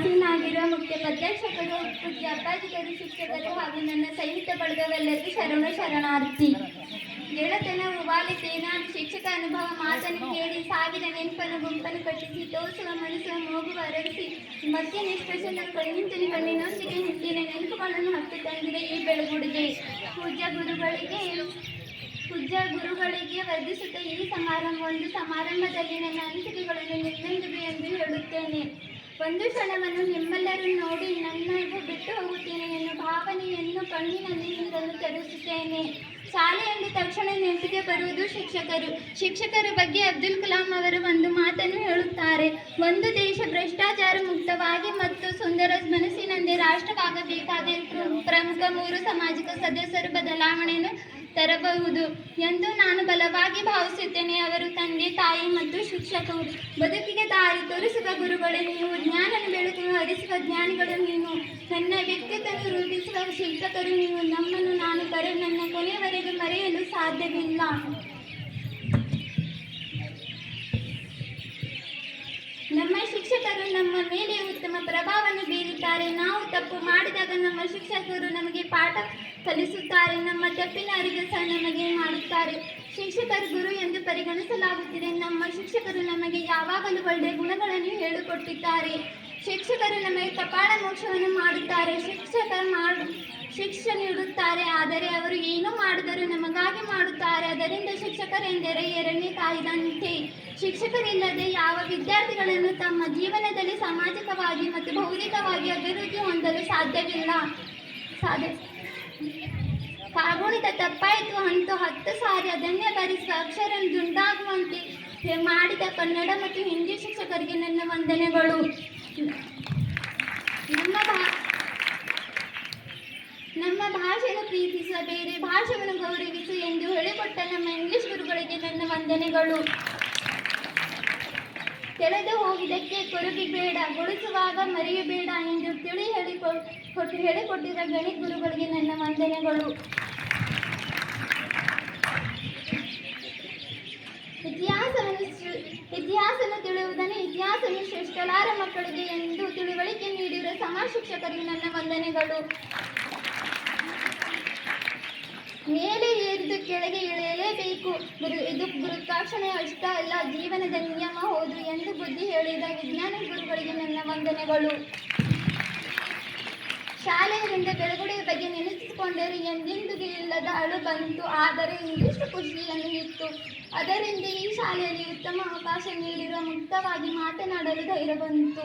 ಆಸೀನಾಗಿರುವ ಮುಖ್ಯೋಪಾಧ್ಯಾಕ್ಷಕರು ಪೂಜ್ಯ ಅಪ್ಪಾಜಿಗರು ಶಿಕ್ಷಕರು ಹಾಗೂ ನನ್ನ ಸೈನಿಕ ಬಳಗವೆಲ್ಲರಿಗೂ ಶರಣ ಶರಣಾರ್ಥಿ. ಗೆಳತನ ನಾನು ಶಿಕ್ಷಕ ಅನುಭವ ಮಾತನ್ನು ಕೇಳಿ ಸಾವಿರ ನೆನಪನ್ನು ಗುಂಪನ್ನು ಕಟ್ಟಿಸಿ ತೋರಿಸುವ ಮನಸ್ಸುವ ಮೋಗು ಅರಗಿಸಿ ಮತ್ತೆ ನಿಷ್ಕರ್ಷಣ ಕಣ್ಣಿಂತಲಿ ಕಣ್ಣಿನೊಂದಿಗೆ ಹಿಂದಿನ ನೆನಪುಗಳನ್ನು ಹತ್ತು ತಂದಿದೆ ಈ ಬೆಳಗುಡಿಗೆ. ಪೂಜ್ಯ ಗುರುಗಳಿಗೆ ಪೂಜ್ಯ ಗುರುಗಳಿಗೆ ವರ್ಧಿಸುತ್ತ ಈ ಸಮಾರಂಭ ಒಂದು ಸಮಾರಂಭದಲ್ಲಿ ನನ್ನ ಅನಿಸಿಕೆಗಳನ್ನು ನಿರ್ಮಿಸಿವೆ ಎಂದು ಹೇಳುತ್ತೇನೆ. ಒಂದು ಕ್ಷಣವನ್ನು ನಿಮ್ಮೆಲ್ಲರೂ ನೋಡಿ ನನ್ನನ್ನು ಬಿಟ್ಟು ಹೋಗುತ್ತೇನೆ ಎನ್ನುವ ಭಾವನೆಯನ್ನು ಕಣ್ಣಿನಲ್ಲಿ ನೀರನ್ನು ತರಿಸುತ್ತೇನೆ. ಶಾಲೆ ಎಂದ ತಕ್ಷಣ ನೆನಪಿಗೆ ಬರುವುದು ಶಿಕ್ಷಕರು. ಶಿಕ್ಷಕರ ಬಗ್ಗೆ ಅಬ್ದುಲ್ ಕಲಾಂ ಅವರು ಒಂದು ಮಾತನ್ನು ಹೇಳುತ್ತಾರೆ. ಒಂದು ದೇಶ ಭ್ರಷ್ಟಾಚಾರ ಮುಕ್ತವಾಗಿ ಮತ್ತು ಸುಂದರ ಮನಸ್ಸಿನಂತೆ ರಾಷ್ಟ್ರವಾಗಬೇಕಾದ ಪ್ರ- ಪ್ರಮುಖ ಮೂರು ಸಾಮಾಜಿಕ ಸದಸ್ಯರು ಬದಲಾವಣೆಯನ್ನು ತರಬಹುದು ಎಂದು ನಾನು ಬಲವಾಗಿ ಭಾವಿಸುತ್ತೇನೆ. ಅವರು ತಂದೆ, ತಾಯಿ ಮತ್ತು ಶಿಕ್ಷಕರು. ಬದುಕಿಗೆ ದಾರಿ ತೋರಿಸುವ ಗುರುಗಳು ನೀವು. ಜ್ಞಾನ ಬೆಳಕು ಹರಿಸುವ ಜ್ಞಾನಿಗಳು ನೀವು. ನನ್ನ ವ್ಯಕ್ತಿತ್ವ ರೂಪಿಸುವ ಶಿಕ್ಷಕರು ನೀವು. ನಮ್ಮನ್ನು ನಾನು ಕರೆ, ನನ್ನ ಕೊನೆಯವರೆಗೂ ಮರೆಯಲು ಸಾಧ್ಯವಿಲ್ಲ. ನಮ್ಮ ಶಿಕ್ಷಕರು ನಮ್ಮ ಮೇಲೆ ಉತ್ತಮ ಪ್ರಭಾವವನ್ನು ಬೀರುತ್ತಾರೆ ನಾವು ತಪ್ಪು ಮಾಡಿದಾಗ ನಮ್ಮ ಶಿಕ್ಷಕರು ನಮಗೆ ಪಾಠ ಕಲಿಸುತ್ತಾರೆ. ನಮ್ಮ ತಪ್ಪಿನ ಅರಿವು ಮಾಡುತ್ತಾರೆ ಶಿಕ್ಷಕರು ಗುರು ಎಂದು ಪರಿಗಣಿಸಲಾಗುತ್ತಿದೆ. ನಮ್ಮ ಶಿಕ್ಷಕರು ನಮಗೆ ಯಾವಾಗಲೂ ಒಳ್ಳೆಯ ಗುಣಗಳನ್ನು ಹೇಳಿಕೊಟ್ಟಿದ್ದಾರೆ. ಶಿಕ್ಷಕರು ನಮಗೆ ಕಪಾಳ ಮೋಕ್ಷವನ್ನು ಮಾಡುತ್ತಾರೆ. ಶಿಕ್ಷಕರು ಮಾಡು, ಶಿಕ್ಷೆ ನೀಡುತ್ತಾರೆ. ಆದರೆ ಅವರು ಏನು ಮಾಡಿದರೂ ನಮಗಾಗಿ ಮಾಡುತ್ತಾರೆ. ಅದರಿಂದ ಶಿಕ್ಷಕರೆಂದರೆ ಎರಡನೇ ಕಾಯ್ದಂತೆ. ಶಿಕ್ಷಕರಿಲ್ಲದೆ ಯಾವ ವಿದ್ಯಾರ್ಥಿಗಳನ್ನು ತಮ್ಮ ಜೀವನದಲ್ಲಿ ಸಾಮಾಜಿಕವಾಗಿ ಮತ್ತು ಭೌತಿಕವಾಗಿ ಅಭಿವೃದ್ಧಿ ಹೊಂದಲು ಸಾಧ್ಯವಿಲ್ಲ. ಸಾಧ್ಯ ಕಾಗುಣಿತ ತಪ್ಪಾಯಿತು, ಅಂತೂ ಹತ್ತು ಸಾರಿ ಅದನ್ನೇ ಭರಿಸುವ ಅಕ್ಷರ ದುಂಡಾಗುವಂತೆ ಮಾಡಿದ ಕನ್ನಡ ಮತ್ತು ಹಿಂದಿ ಶಿಕ್ಷಕರಿಗೆ ನನ್ನ ವಂದನೆಗಳು. ನಮ್ಮ ಭಾ, ನಮ್ಮ ಭಾಷೆಯನ್ನು ಪ್ರೀತಿಸುವ ಬೇರೆ ಭಾಷೆಯನ್ನು ಗೌರವಿಸು ಎಂದು ಹೇಳಿಕೊಟ್ಟ ನಮ್ಮ ಇಂಗ್ಲಿಷ್ ಗುರುಗಳಿಗೆ ನನ್ನ ವಂದನೆಗಳು. ತೆಳೆದು ಹೋಗಿದ್ದಕ್ಕೆ ಕೊರಗಿ ಬೇಡ. ಗೊಳಿಸುವಾಗ ಮರೆಯಬೇಡ ಎಂದು ತಿಳಿ ಹೇಳಿಕೊ ಕೊಟ್ಟು ಗಣಿ ಗುರುಗಳಿಗೆ ನನ್ನ ವಂದನೆಗಳು. ಇತಿಹಾಸವನ್ನು ಇತಿಹಾಸವನ್ನು ತಿಳಿಯುವುದನ್ನು ಇತಿಹಾಸವನ್ನು ಸೃಷ್ಟಲಾರ ಮಕ್ಕಳಿಗೆ ಎಂದು ತಿಳುವಳಿಕೆ ನೀಡಿರುವ ಸಮಾಜ ಶಿಕ್ಷಕರಿಗೆ ನನ್ನ ವಂದನೆಗಳು. ಮೇಲೆ ಏರಿದು ಕೆಳಗೆ ಇಳಿಯಲೇಬೇಕು ಗುರು, ಇದು ಗುರುತ್ವಾಕರ್ಷಣೆ ಅಷ್ಟ ಅಲ್ಲ, ಜೀವನದ ನಿಯಮ ಹೌದು ಎಂದು ಬುದ್ಧಿ ಹೇಳಿದ ವಿಜ್ಞಾನ ಗುರುಗಳಿಗೆ ನನ್ನ ವಂದನೆಗಳು. ಶಾಲೆಯಿಂದ ಬೆಳಗುಡೆಯ ಬಗ್ಗೆ ನೆನೆಸಿಕೊಂಡರೆ ಎಂದೆಂದಿಗೂ ಇಲ್ಲದ ಅಳು ಬಂತು, ಆದರೆ ಇಂಗ್ಲಿಷ್ ಖುಷಿಯನ್ನು ಇತ್ತು. ಅದರಿಂದ ಈ ಶಾಲೆಯಲ್ಲಿ ಉತ್ತಮ ಅವಕಾಶ ನೀಡಿರುವ ಮುಕ್ತವಾಗಿ ಮಾತನಾಡಲು ಧೈರ್ಯ ಬಂತು.